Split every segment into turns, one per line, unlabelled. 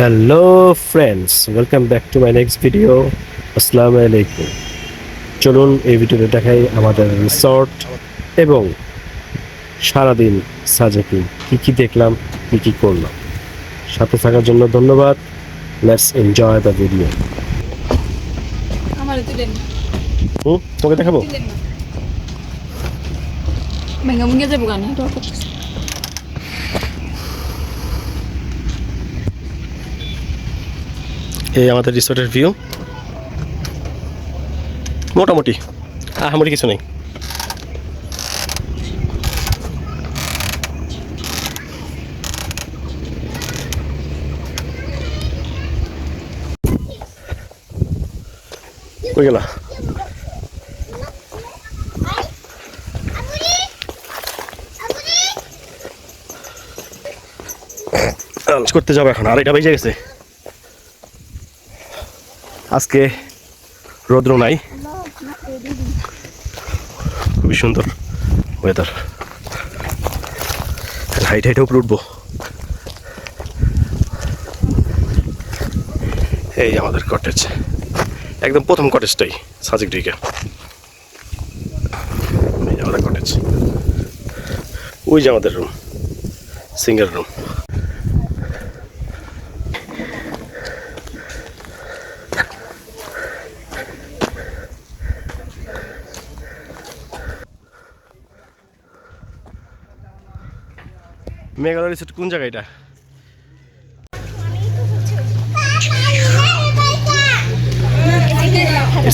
Hello friends welcome back to my next video আসসালামু আলাইকুম চলুন এই ভিডিওতে দেখাই আমাদের রিসর্ট এবং সারাদিন সাজেকে কী কী দেখলাম কী কী করলাম। সাথে থাকার জন্য ধন্যবাদ। লেটস এনজয় দ্য ভিডিও তোকে দেখাবো?
যাব গানে এটা করতেছে
এই আমাদের রিসোর্টের ভিউ মোটামুটি আহামরি কিছু নেই। গেলা? লাঞ্চ করতে যাব এখন আর এটা বেজে গেছে। আজকে রৌদ্র নাই। খুবই সুন্দর ওয়েদার হাইট, হাইটে উপরে উঠবো। এই আমাদের কটেজ একদম প্রথম কটেজটাই সাজিক ডিকে এই আমাদের কটেজ ওই যে আমাদের রুম সিঙ্গেল রুম মেঘালয় কোন জায়গা এটা?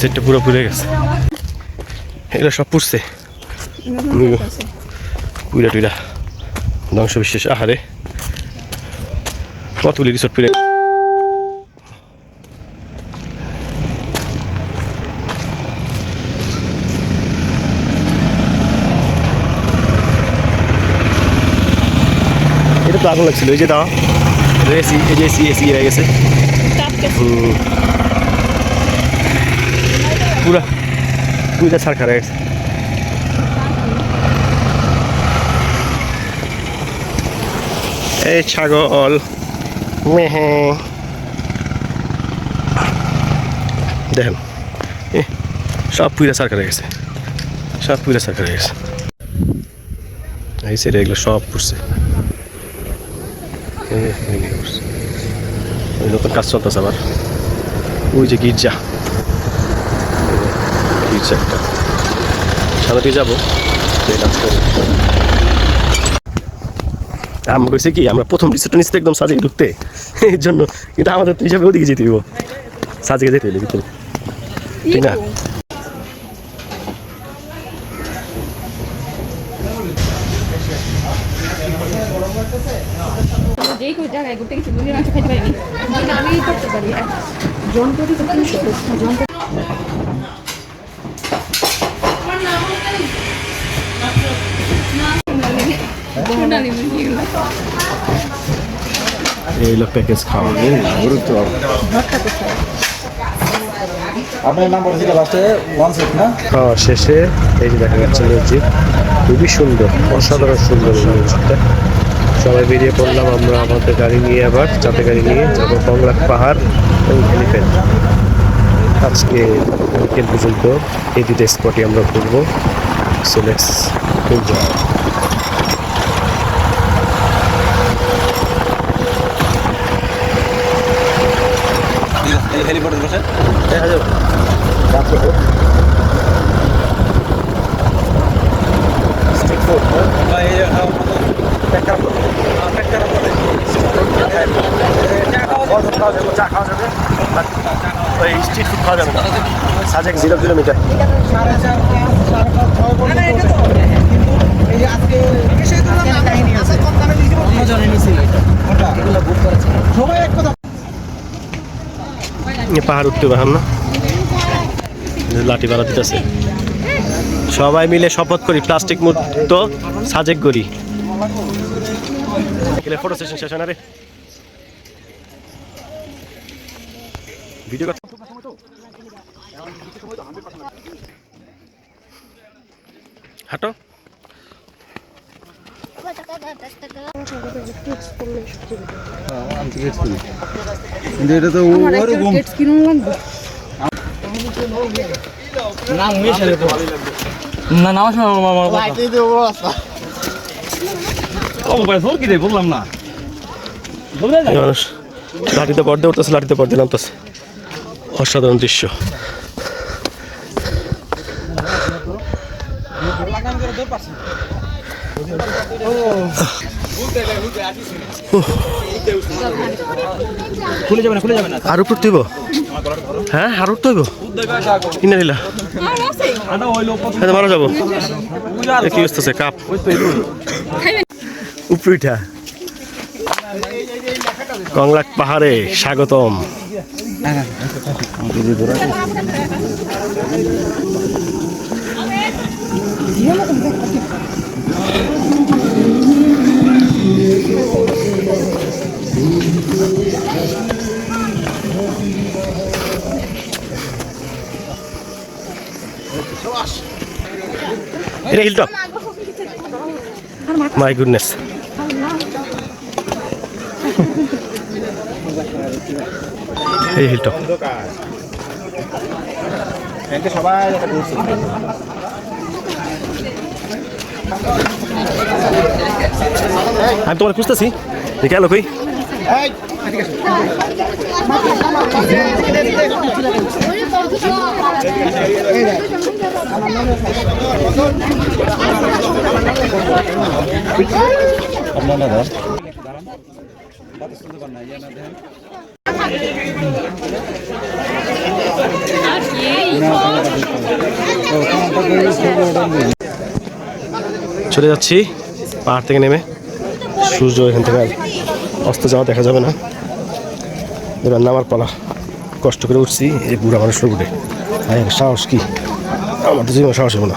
সেটটা পুরো পুড়ে গেছে। এগুলো সব পুড়ছে। পুরা টুইরা। ধ্বংস বিশেষ আহারে। কতগুলি রিসোর্ট পুড়ে এটা আগুন লাগছিল এই যে দাও এসি এই যে এসি এসি হয়ে গেছে হুম। পুরা পুরা ছাড়খা হয়ে গেছে এই ছাগল মেহে দেখেন এ, সব পুরা ছাড়খা হয়ে গেছে সব পুরা ছাড়খা হয়ে গেছে এই সেটা এগুলো সব পুষছে এই যে এগুলো পুষছে। ওই নতুন কাজ চলতেছে আবার। ওই যে গির্জা। গির্জা একটা। দিয়ে যাব। আমরা কইছে কি আমরা প্রথম রিসোর্টটা নিচ্ছি তো একদম সাজিয়ে ঢুকতে। এই জন্য কিন্তু আমাদের তো হিসাবে ওদিকে যেতে দিব সাজিয়ে যেতে হইলে ভিতরে। ঠিক না?
যেই কোনো জায়গায় ঘুরতে গেছি মুরগির মাংস খাইতে পারিনি আমি করতে পারি যন্ত্রটি তো কি যন্ত্র সোনালি মুরগিগুলো
এই হলো প্যাকেজ খাওয়া
গুরুত্ব আপনার নাম্বার ছিল লাস্টে ওয়ান সিক্স না?
খাওয়া শেষে এই দেখা যাচ্ছে খুবই সুন্দর, অসাধারণ সুন্দর মসজিদটা। সবাই বেরিয়ে পড়লাম আমরা আমাদের গাড়ি নিয়ে আবার চাপে গাড়ি নিয়ে যাব কংলাক পাহাড় এবং হেলিপ্যাড আজকে বিকেল পর্যন্ত এই দুটো স্পটে আমরা ঘুরবো। সো লেটস এনজয়
হেলিপোর্টের বসে
দেখা যাবে স্ট্রিট ফুড পাহাড় উঠতে পারলাম না। লাঠি বাড়া দিতেছে। সবাই মিলে শপথ করি, প্লাস্টিক মুক্ত সাজেক করি ফটো সেশন শেষ হয় না রে। ভিডিও কথা হাঁটো।
কিন্তু এটা তো ওরকম
না। ও ভাই ফোর কি রে বললাম না।
মানুষ লাঠিতে পর্দে উঠতেছে লাঠিতে পর্দে নামতেছে। অসাধারণ দৃশ্য।
খুলে যাবে না খুলে যাবে না।
আর উপর তুইব? হ্যাঁ আর উঠতে হইব কিনে নিলা মারা যাব। কি বুঝতেছে কাপ। উপরিটা কংলাক পাহাড়ে স্বাগতম। এটা হিলটপ। মাই গুডনেস এই হিলটপ
সবাই
আমি তোমার খুঁজতেছি। গেল কই?
আপনারা
চলে যাচ্ছি, পাহাড় থেকে নেমে। সূর্য এখান থেকে অস্ত যাওয়া দেখা যাবে না। এবার নামার পালা। কষ্ট করে উঠছি এই বুড়া মানুষের উঠে হ্যাঁ সাহস কি? আমার তো জীবন সাহস হব না।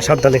সাবধানে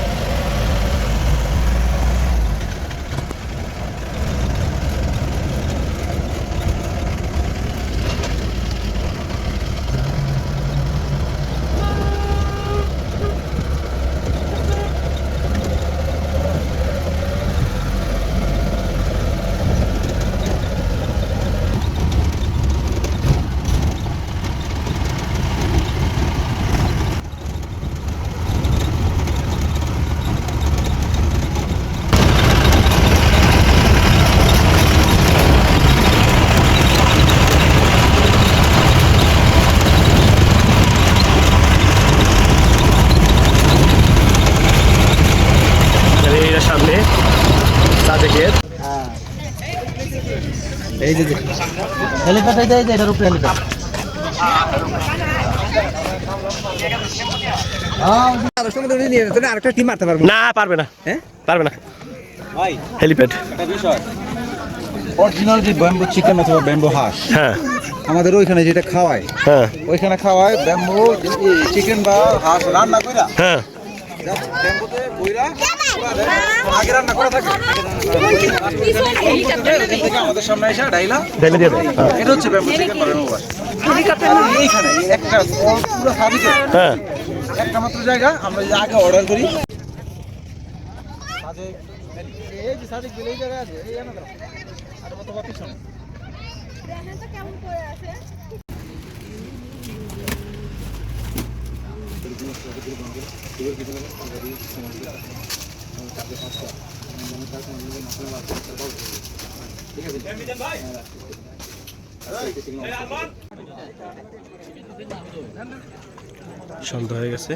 এর সামনে সাজেকের
এই যে হেলিপ্যাড এই যে এই যে এটার উপরে হেলিপ্যাড। আরেকটা টিম মারতে পারব
না পারবে না।
হ্যাঁ?
পারবে না। হেলিপ্যাড।
অরিজিনাল যে ব্যাম্বো চিকেন অথবা ব্যাম্বো হাঁস
হ্যাঁ।
আমাদের ওইখানে যেটা খাওয়ায়
হ্যাঁ।
ওইখানে খাওয়ায় ব্যাম্বু চিকেন বা হাঁস রান্না কইরা।
হ্যাঁ।
ব্যাম্বুতে বইরা আগে রান্না করা থেকে। আমাদের সামনে এসে ডাইলা। এটা হচ্ছে ব্যাম্বু একটা পুরো সাদিকে
হ্যাঁ
একটা মাত্র জায়গা আমরা আগে অর্ডার করি
সন্ধ্যা হয়ে গেছে।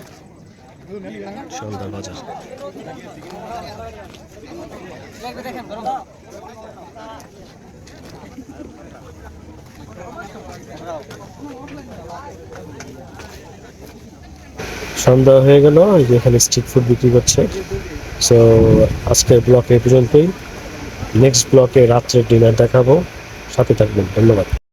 সন্ধ্যার বাজার। সন্ধ্যা হয়ে গেল এখানে স্ট্রিট ফুড বিক্রি করছে। সো আজকের ব্লকে এ পর্যন্তই। নেক্সট ব্লকে রাত্রে ডিনার দেখাবো। সাথে থাকবেন। ধন্যবাদ।